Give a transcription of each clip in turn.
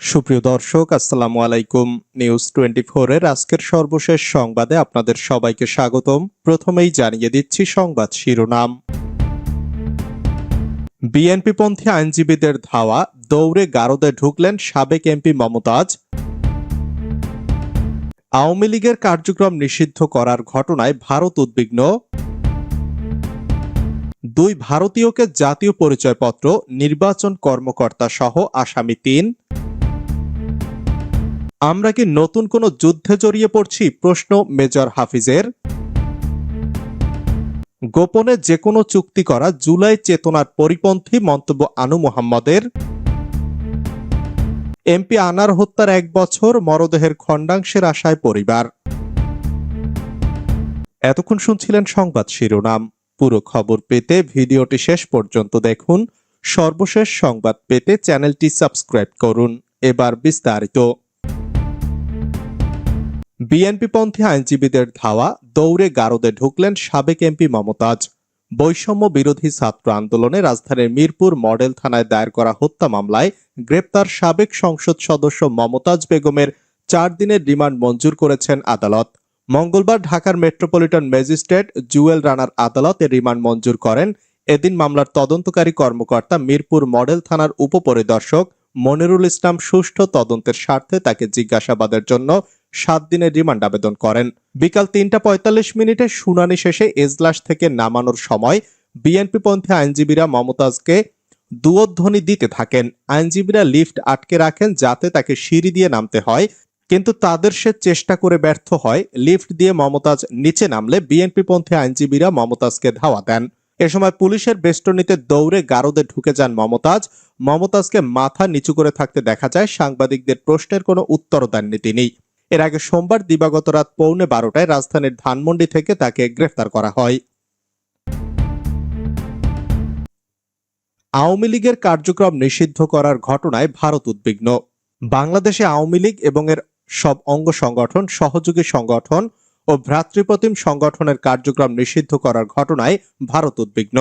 সুপ্রিয় দর্শক, আসসালামু আলাইকুম। নিউজ টোয়েন্টি এর আজকের সর্বশেষ সংবাদে আপনাদের সবাইকে স্বাগতম। প্রথমেই জানিয়ে দিচ্ছি সংবাদ শিরোনাম। বিএনপিপন্থী আইনজীবীদের ধাওয়া, দৌড়ে গারদে ঢুকলেন সাবেক এমপি মমতাজ। আওয়ামী লীগের কার্যক্রম নিষিদ্ধ করার ঘটনায় ভারত উদ্বিগ্ন। দুই ভারতীয়কে জাতীয় পরিচয়পত্র, নির্বাচন কর্মকর্তা সহ আসামি তিন। আমরা কি নতুন কোনো যুদ্ধে জড়িয়ে পড়ছি? প্রশ্ন মেজর হাফিজের। গোপনে যে কোনো চুক্তি করা জুলাই চেতনার পরিপন্থী মন্তব্য আনু মোহাম্মদের। এমপি আনার হত্যার এক বছর, মরদেহের খণ্ডাংশের আশায় পরিবার। এতক্ষণ শুনছিলেন সংবাদ শিরোনাম। পুরো খবর পেতে ভিডিওটি শেষ পর্যন্ত দেখুন। সর্বশেষ সংবাদ পেতে চ্যানেলটি সাবস্ক্রাইব করুন। এবার বিস্তারিত। বিএনপিপন্থী আইনজীবীদের ধাওয়া দৌড়ে গারদে ঢুকলেন সাবেক এমপি মমতাজ। বৈষম্য বিরোধী ছাত্র আন্দোলনে রাজধানীর মিরপুর মডেল থানায় দায়ের করা হত্যা মামলায় গ্রেপ্তার সাবেক সংসদ সদস্য মমতাজ বেগমের চার দিনের রিমান্ড মঞ্জুর করেছেন আদালত। মঙ্গলবার ঢাকার মেট্রোপলিটন ম্যাজিস্ট্রেট জুয়েল রানার আদালত রিমান্ড মঞ্জুর করেন। এদিন মামলার তদন্তকারী কর্মকর্তা মিরপুর মডেল থানার উপপরিদর্শক মনিরুল ইসলাম সুষ্ঠু তদন্তের স্বার্থে তাকে জিজ্ঞাসাবাদের জন্য সাত দিনের রিমান্ড আবেদন করেন। বিকাল তিনটা পঁয়তাল্লিশ মিনিটে শুনানি শেষে এজলাস থেকে নামানোর সময় বিএনপিপন্থী আইনজীবীরা মমতাজকে দুয়োধ্বনি দিতে থাকেন। আইনজীবীরা লিফট আটকে রাখেন যাতে তাকে সিঁড়ি দিয়ে নামতে হয়, কিন্তু তাদের সে চেষ্টা করে ব্যর্থ হয়। লিফট দিয়ে মমতাজ নিচে নামলে বিএনপিপন্থী আইনজীবীরা মমতাজকে ধাওয়া দেন। এ সময় পুলিশের বেষ্টনীতে দৌড়ে গারদে ঢুকে যান মমতাজ। মমতাজকে মাথা নিচু করে থাকতে দেখা যায়, সাংবাদিকদের প্রশ্নের কোনো উত্তর দেননি তিনি। এর আগে সোমবার দিবাগত রাত পৌনে বারোটায় রাজধানীর ধানমন্ডি থেকে তাকে গ্রেফতার করা হয়। আওয়ামী লীগের কার্যক্রম নিষিদ্ধ করার ঘটনায় ভারত উদ্বিগ্ন। বাংলাদেশে আওয়ামী লীগ এবং এর সব অঙ্গ সংগঠন, সহযোগী সংগঠন ও ভ্রাতৃপ্রতিম সংগঠনের কার্যক্রম নিষিদ্ধ করার ঘটনায় ভারত উদ্বিগ্ন।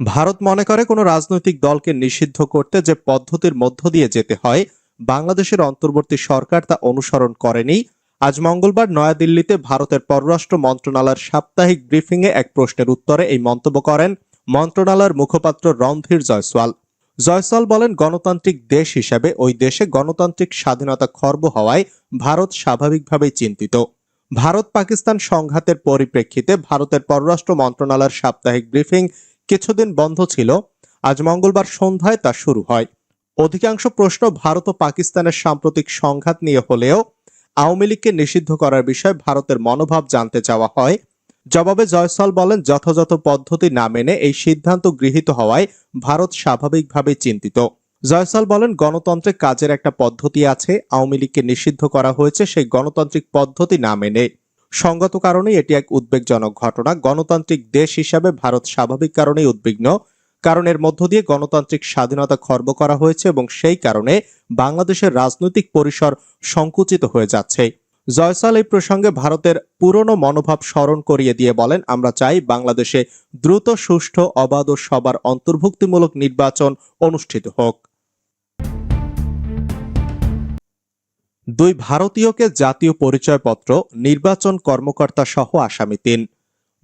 ভারত মনে করে কোনো রাজনৈতিক দলকে নিষিদ্ধ করতে যে পদ্ধতির মধ্য দিয়ে যেতে হয় বাংলাদেশের অন্তর্বর্তী সরকার তা অনুসরণ করেনি। আজ মঙ্গলবার নয়াদিল্লিতে ভারতের পররাষ্ট্র মন্ত্রণালয়ের সাপ্তাহিক ব্রিফিংয়ে এক প্রশ্নের উত্তরে এই মন্তব্য করেন মন্ত্রণালয়ের মুখপাত্র রণধীর জয়সওয়াল। জয়সওয়াল বলেন, গণতান্ত্রিক দেশ হিসেবে ওই দেশে গণতান্ত্রিক স্বাধীনতা খর্ব হওয়ায় ভারত স্বাভাবিকভাবেই চিন্তিত। ভারত পাকিস্তান সংঘাতের পরিপ্রেক্ষিতে ভারতের পররাষ্ট্র মন্ত্রণালয়ের সাপ্তাহিক ব্রিফিং কিছুদিন বন্ধ ছিল। আজ মঙ্গলবার সন্ধ্যায় তা শুরু হয়। অধিকাংশ প্রশ্ন ভারত ও পাকিস্তানের সাম্প্রতিক সংঘাত নিয়ে হলেও আওয়ামী লীগকে নিষিদ্ধ করার বিষয়ে ভারতের মনোভাব জানতে চাওয়া হয়। জবাবে জয়সল বলেন, যথাযথ পদ্ধতি না মেনে এই সিদ্ধান্ত গৃহীত হওয়ায় ভারত স্বাভাবিকভাবে চিন্তিত। জয়সল বলেন গণতন্ত্রের কাজের একটা পদ্ধতি আছে, আওয়ামী লীগকে নিষিদ্ধ করা হয়েছে, সেই গণতান্ত্রিক পদ্ধতি না মেনে। সঙ্গত কারণে এটি এক উদ্বেগজনক ঘটনা। গণতান্ত্রিক দেশ হিসাবে ভারত স্বাভাবিক কারণেই উদ্বিগ্ন। কারণ এর মধ্য দিয়ে গণতান্ত্রিক স্বাধীনতা খর্ব করা হয়েছে এবং সেই কারণে বাংলাদেশের রাজনৈতিক পরিসর সংকুচিত হয়ে যাচ্ছে। জয়সাল এই প্রসঙ্গে ভারতের পুরনো মনোভাব স্মরণ করিয়ে দিয়ে বলেন, আমরা চাই বাংলাদেশে দ্রুত, সুষ্ঠু, অবাধ ও সবার অন্তর্ভুক্তিমূলক নির্বাচন অনুষ্ঠিত হোক। দুই ভারতীয়কে জাতীয় পরিচয়পত্র, নির্বাচন কর্মকর্তা সহ আসামি তিন।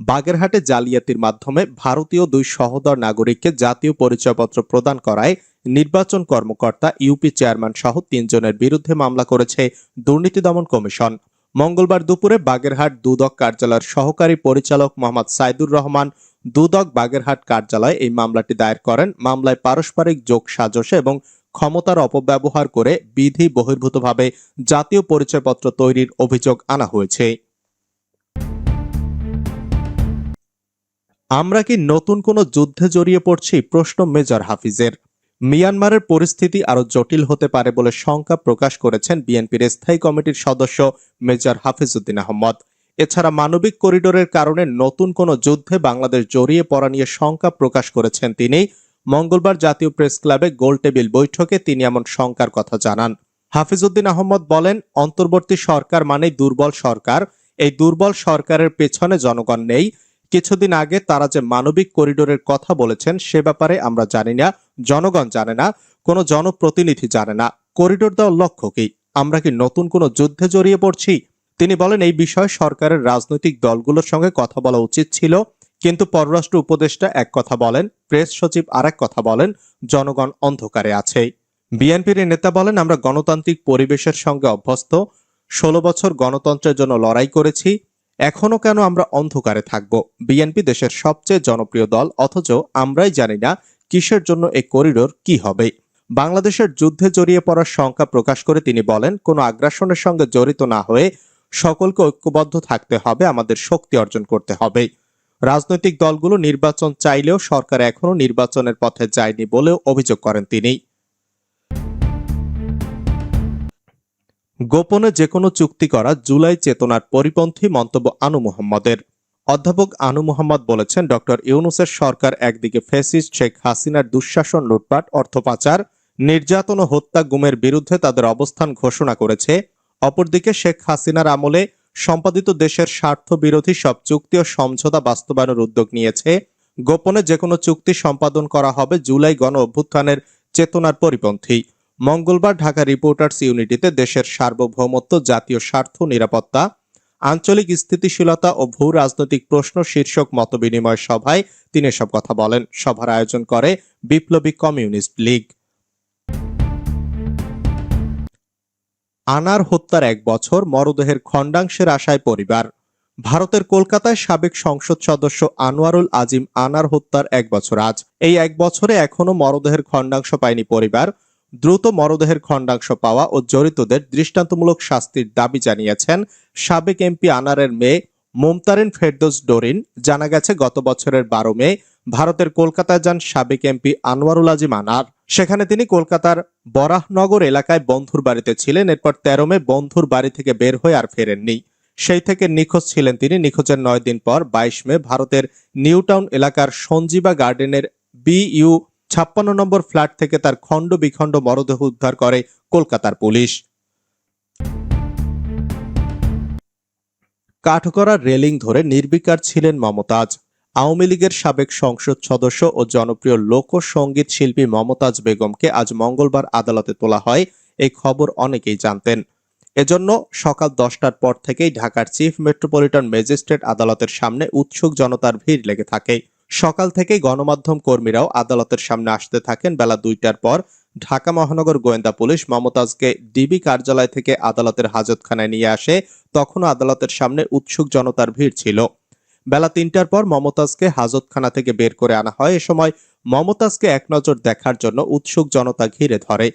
বাগেরহাটে জালিয়াতির মাধ্যমে ভারতীয় দুই সহদর নাগরিককে জাতীয় পরিচয়পত্র প্রদান করায় নির্বাচন কর্মকর্তা ইউপি চেয়ারম্যান সহ তিনজনের বিরুদ্ধে মামলা করেছে দুর্নীতি দমন কমিশন। মঙ্গলবার দুপুরে বাগেরহাট দুদক কার্যালয়ের সহকারী পরিচালক মোহাম্মদ সাইদুর রহমান দুদক বাগেরহাট কার্যালয়ে এই মামলাটি দায়ের করেন। মামলায় পারস্পরিক যোগ সাজসে এবং ক্ষমতার অপব্যবহার করে বিধি বহির্ভূতভাবে জাতীয় পরিচয়পত্র তৈরির অভিযোগ আনা হয়েছে। আমরা কি নতুন কোনো যুদ্ধে জড়িয়ে পড়ছি? প্রশ্ন মেজর হাফিজের। মিয়ানমারের পরিস্থিতি আরও জটিল হতে পারে বলে শঙ্কা প্রকাশ করেছেন বিএনপির স্থায়ী কমিটির সদস্য মেজর হাফিজউদ্দিন আহমদ। এছাড়া মানবিক করিডোরের কারণে নতুন কোনো যুদ্ধে বাংলাদেশ জড়িয়ে পড়া নিয়ে শঙ্কা প্রকাশ করেছেন তিনি। মঙ্গলবার জাতীয় প্রেস ক্লাবে গোল টেবিল বৈঠকে তিনি এমন শঙ্কার কথা জানান। হাফিজউদ্দিন আহমদ বলেন, অন্তর্বর্তী সরকার মানেই দুর্বল সরকার। এই দুর্বল সরকারের পেছনে জনগণ নেই। কিছুদিন আগে তারা যে মানবিক করিডোরের কথা বলেছেন, সে ব্যাপারে আমরা জানি না, জনগণ জানে না, কোনো জনপ্রতিনিধি জানে না। করিডোর দেওয়ার লক্ষ্য কি? আমরা কি নতুন কোনো যুদ্ধে জড়িয়ে পড়ছি? তিনি বলেন, এই বিষয়ে সরকারের রাজনৈতিক দলগুলোর সঙ্গে কথা বলা উচিত ছিল, কিন্তু পররাষ্ট্র উপদেষ্টা এক কথা বলেন, প্রেস সচিব আরেক কথা বলেন, জনগণ অন্ধকারে আছে। বিএনপির নেতা বলেন, আমরা গণতান্ত্রিক পরিবেশের সঙ্গে অভ্যস্ত, ষোলো বছর গণতন্ত্রের জন্য লড়াই করেছি এখনও কেন আমরা অন্ধকারে থাকব? বিএনপি দেশের সবচেয়ে জনপ্রিয় দল, অথচ আমরাই জানি না কিসের জন্য এই করিডোর কি হবে। বাংলাদেশের যুদ্ধে জড়িয়ে পড়ার শঙ্কা প্রকাশ করে তিনি বলেন, কোনো আগ্রাসনের সঙ্গে জড়িত না হয়ে সকলকে ঐক্যবদ্ধ থাকতে হবে, আমাদের শক্তি অর্জন করতে হবে। রাজনৈতিক দলগুলো নির্বাচন চাইলেও সরকার এখনও নির্বাচনের পথে যায়নি বলেও অভিযোগ করেন তিনি। গোপনে যে কোনো চুক্তি করা জুলাই চেতনার পরিপন্থী মন্তব্য আনু মোহাম্মদের। অধ্যাপক আনু মোহাম্মদ বলেছেন ডক্টর ইউনুসের সরকার একদিকে ফেসিস্ট শেখ হাসিনার দুঃশাসন লুটপাট, অর্থ পাচার, নির্যাতন ও হত্যা গুমের বিরুদ্ধে তাদের অবস্থান ঘোষণা করেছে। অপরদিকে শেখ হাসিনার আমলে সম্পাদিত দেশের স্বার্থ বিরোধী সব চুক্তি ও সমঝোতা বাস্তবায়নের উদ্যোগ নিয়েছে। গোপনে যে কোনো চুক্তি সম্পাদন করা হবে জুলাই গণ অভ্যুত্থানের চেতনার পরিপন্থী। মঙ্গলবার ঢাকা রিপোর্টার্স ইউনিটিতে দেশের সার্বভৌমত্ব, জাতীয় স্বার্থ, নিরাপত্তা, আঞ্চলিক স্থিতিশীলতা ও ভূ রাজনৈতিক প্রশ্ন শীর্ষক মতবিনিময় সভায় তিনি এসব কথা বলেন। সভার আয়োজন করে বিপ্লবী কমিউনিস্ট লীগ। আনার হত্যার এক বছর, মরদেহের খণ্ডাংশের আশায় পরিবার। ভারতের কলকাতায় সাবেক সংসদ সদস্য আনোয়ারুল আজিম আনার হত্যার এক বছর আজ। এই এক বছরে এখনও মরদেহের খণ্ডাংশ পায়নি পরিবার। দ্রুত মরদেহের খণ্ডাংশ পাওয়া ও জড়িতদের দৃষ্টান্তমূলক শাস্তির দাবি জানিয়েছেন সাবেক এমপি আনারের মেয়ে মুমতারিন ফেরদোস ডোরিন। জানা গেছে, গত বছরের বারো মে ভারতের কলকাতায় যান সাবেক এমপি আনোয়ারুল আজিম আনার। সেখানে তিনি কলকাতার বরাহনগর এলাকায় বন্ধুর বাড়িতে ছিলেন। এরপর তেরো মে বন্ধুর বাড়ি থেকে বের হয়ে আর ফেরেননি। সেই থেকে নিখোঁজ ছিলেন তিনি। নিখোঁজের নয় দিন পর বাইশ মে ভারতের নিউটাউন এলাকার সঞ্জীবা গার্ডেনের বি ইউ ছাপ্পান্ন নম্বর ফ্ল্যাট থেকে তার খণ্ড বিখণ্ড মরদেহ উদ্ধার করে কলকাতার পুলিশ। কাঠগড়ার রেলিং ধরে নির্বিকার ছিলেন মমতাজ। আওয়ামী লীগের সাবেক সংসদ সদস্য ও জনপ্রিয় লোকসঙ্গীত শিল্পী মমতাজ বেগমকে আজ মঙ্গলবার আদালতে তোলা হয়, এই খবর অনেকেই জানতেন। এজন্য সকাল দশটার পর থেকেই ঢাকার চিফ মেট্রোপলিটন ম্যাজিস্ট্রেট আদালতের সামনে উৎসুক জনতার ভিড় লেগে থাকে। সকাল থেকেই গণমাধ্যম কর্মীরাও আদালতের সামনে আসতে থাকেন। বেলা দুইটার পর ঢাকা মহানগর গোয়েন্দা পুলিশ মমতাজকে ডিবি কার্যালয় থেকে আদালতের হাজতখানায় নিয়ে আসে। তখনও আদালতের সামনে উৎসুক জনতার ভিড় ছিল। বেলা তিনটার পর মমতাজকে হাজতখানা থেকে বের করে আনা হয়। এ সময় মমতাজকে এক নজর দেখার জন্য উৎসুক জনতা ঘিরে ধরে।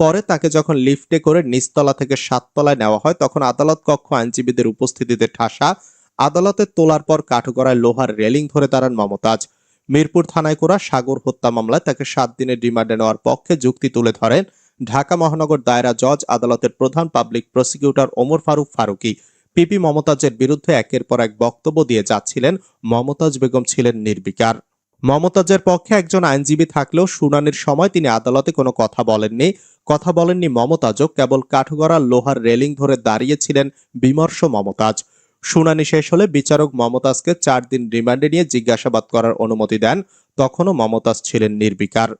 পরে তাকে যখন লিফটে করে নিচতলা থেকে সাততলায় নেওয়া হয়, তখন আদালত কক্ষ আইনজীবীদের উপস্থিতিতে ঠাসা আদালতে তোলার পর কাঠগড়ায় লোহার রেলিং ধরে দাঁড়ান মমতাজ। মিরপুর থানায় করা সাগর হত্যা মামলায় তাকে সাত দিনের রিমান্ডে নেওয়ার পক্ষে যুক্তি তুলে ধরেন ঢাকা মহানগর দায়রা জজ, আদালতের প্রধান public prosecutor Omar Faruk Faruki. PP মমতাজের বিরুদ্ধে একের পর এক বক্তব্য দিয়ে যাচ্ছিলেন মমতাজ বেগম ছিলেন নির্বিকার। মমতাজের পক্ষে একজন আইনজীবী থাকলেও শুনানির সময় তিনি আদালতে কোনো কথা বলেননি। কথা বলেননি মমতাজও, কেবল কাঠগড়া লোহার রেলিং ধরে দাঁড়িয়েছিলেন বিমর্ষ মমতাজ। শুনানি শেষ হলে বিচারক মমতাজকে চার দিন রিমান্ডে নিয়ে জিজ্ঞাসাবাদ করার অনুমতি দেন। তখনও মমতাজ ছিলেন নির্বিকার।